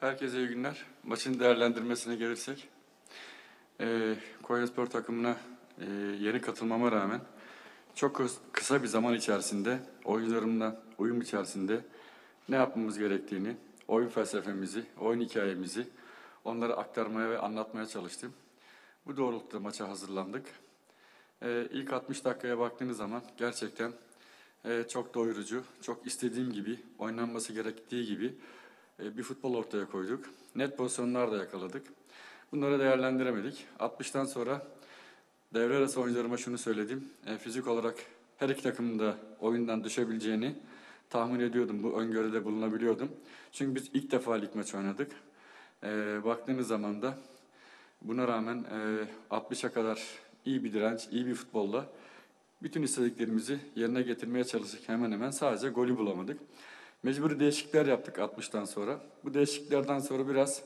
Herkese iyi günler. Maçın değerlendirmesine gelirsek, e, Konyaspor takımına e, yeni katılmama rağmen çok kıs- kısa bir zaman içerisinde oyuncularımla uyum içerisinde ne yapmamız gerektiğini, oyun felsefemizi, oyun hikayemizi onlara aktarmaya ve anlatmaya çalıştım. Bu doğrultuda maça hazırlandık. E, ilk 60 dakikaya baktığınız zaman gerçekten e, çok doyurucu, çok istediğim gibi, oynanması gerektiği gibi bir futbol ortaya koyduk. Net pozisyonlar da yakaladık. Bunları değerlendiremedik. 60'tan sonra devre arası oyuncularıma şunu söyledim. E, fizik olarak her iki takımın da oyundan düşebileceğini tahmin ediyordum. Bu öngörüde bulunabiliyordum. Çünkü biz ilk defa lig maçı oynadık. E, baktığınız zaman da buna rağmen e, 60'a kadar iyi bir direnç, iyi bir futbolla bütün istediklerimizi yerine getirmeye çalıştık hemen hemen. Sadece golü bulamadık. Mecburi değişiklikler yaptık 60'tan sonra. Bu değişikliklerden sonra biraz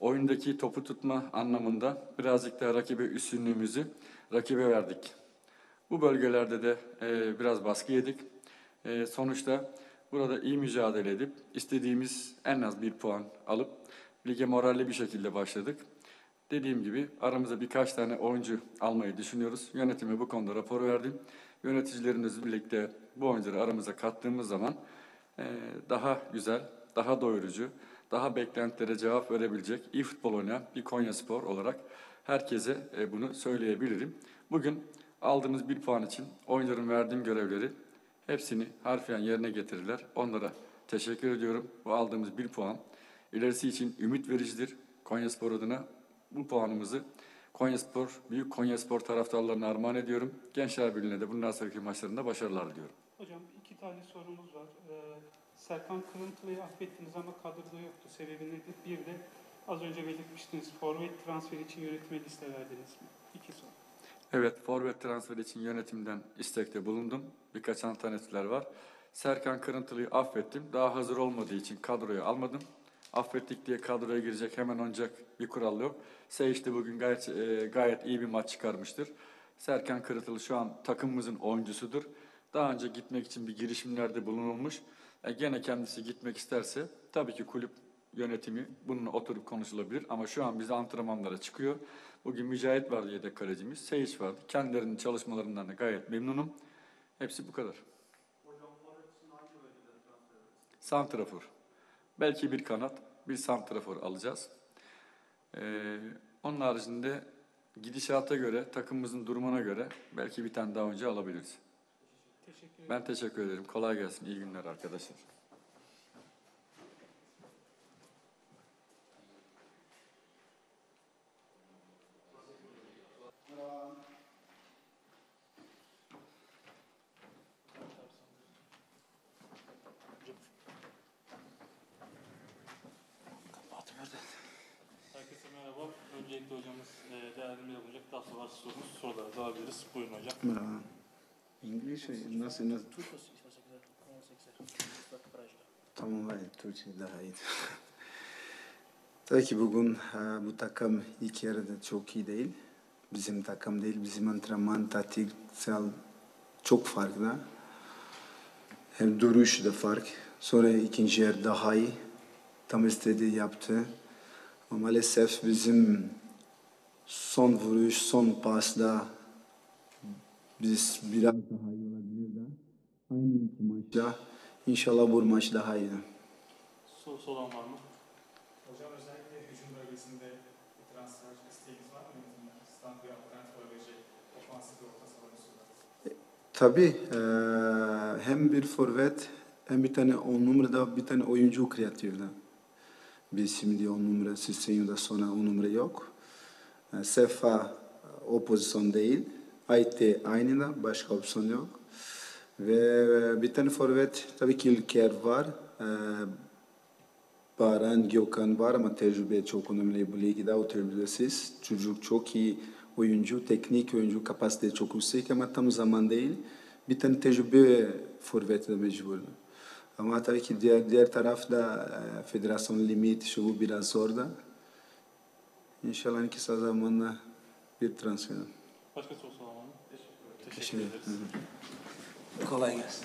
oyundaki topu tutma anlamında birazcık daha rakibe üstünlüğümüzü rakibe verdik. Bu bölgelerde de e, biraz baskı yedik. E, sonuçta burada iyi mücadele edip istediğimiz en az bir puan alıp lige moralli bir şekilde başladık. Dediğim gibi aramıza birkaç tane oyuncu almayı düşünüyoruz. Yönetime bu konuda rapor verdim. Yöneticilerinizle birlikte bu oyuncuları aramıza kattığımız zaman daha güzel, daha doyurucu, daha beklentilere cevap verebilecek iyi futbol oynayan bir Konya Spor olarak herkese e, bunu söyleyebilirim. Bugün aldığımız bir puan için oyuncuların verdiğim görevleri hepsini harfiyen yerine getirirler. Onlara teşekkür ediyorum. Bu aldığımız bir puan ilerisi için ümit vericidir. Konya Spor adına bu puanımızı Konya Spor, Büyük Konya Spor taraftarlarına armağan ediyorum. Gençler Birliği'ne de bundan sonraki maçlarında başarılar diliyorum. Hocam iki tane sorumuz var. Ee, Serkan Kırıntılı'yı affettiniz ama kadroda yoktu. Sebebi nedir? Bir de az önce belirtmiştiniz. Forvet transferi için yönetime liste verdiniz mi? İki soru. Evet, forvet transferi için yönetimden istekte bulundum. Birkaç alternatifler var. Serkan Kırıntılı'yı affettim. Daha hazır olmadığı için kadroya almadım. Affettik diye kadroya girecek hemen oynayacak bir kural yok. Seyş de bugün gayet, e, gayet iyi bir maç çıkarmıştır. Serkan Kırıntılı şu an takımımızın oyuncusudur. Daha önce gitmek için bir girişimlerde bulunulmuş. E, gene kendisi gitmek isterse tabii ki kulüp yönetimi bununla oturup konuşulabilir. Ama şu an bize antrenmanlara çıkıyor. Bugün Mücahit vardı yedek kalecimiz. Seyiş vardı. Kendilerinin çalışmalarından da gayet memnunum. Hepsi bu kadar. Santrafor. Belki bir kanat, bir santrafor alacağız. Ee, onun haricinde gidişata göre, takımımızın durumuna göre belki bir tane daha oyuncu alabiliriz. Teşekkür ederim. Ben teşekkür ederim. Kolay gelsin. İyi günler arkadaşlar. Herkese merhaba. Öncelikle hocamız e, değerlendirme yapacak. Daha sonra sorumuz soruları da alabiliriz. Buyurun hocam. Merhaba. English nasıl nasıl? Tamam hayır Türkçe daha iyi. Tabii ki bugün e, bu takım ilk yarıda çok iyi değil. Bizim takım değil, bizim antrenman taktiksel çok farklı. Hem duruş da fark. Sonra ikinci yarı daha iyi. Tam istediği yaptı. Ama maalesef bizim son vuruş, son pasda biz biraz daha iyi olabilir de. Aynı iki maçta. İnşallah bu maç daha iyi. Sorusu olan var mı? Hocam özellikle hücum bölgesinde bir transfer isteğiniz var mı? Stanko'ya alternatif olabilecek ofansif orta var. Tabii eee, hem bir forvet hem bir tane on numarada bir tane oyuncu kreatifde. Biz şimdi on numara Sisenyo'da sonra on numara yok. E, Sefa o pozisyon değil. Ayte aynı da başka opsiyon yok. Ve bir tane forvet tabii ki İlker var. Eee Baran Gökhan var ama tecrübe çok önemli bu ligde o tecrübesiz. Çocuk çok iyi oyuncu, teknik oyuncu, kapasite çok yüksek ama tam zaman değil. Bir tane tecrübe forvet de mecbur. Ama tabii ki diğer, diğer tarafta e, federasyon limit şu biraz da. İnşallah en kısa zamanda bir transfer. Başka var mı? Teşekkür Teşekkür ederiz. ederim. Kolay gelsin.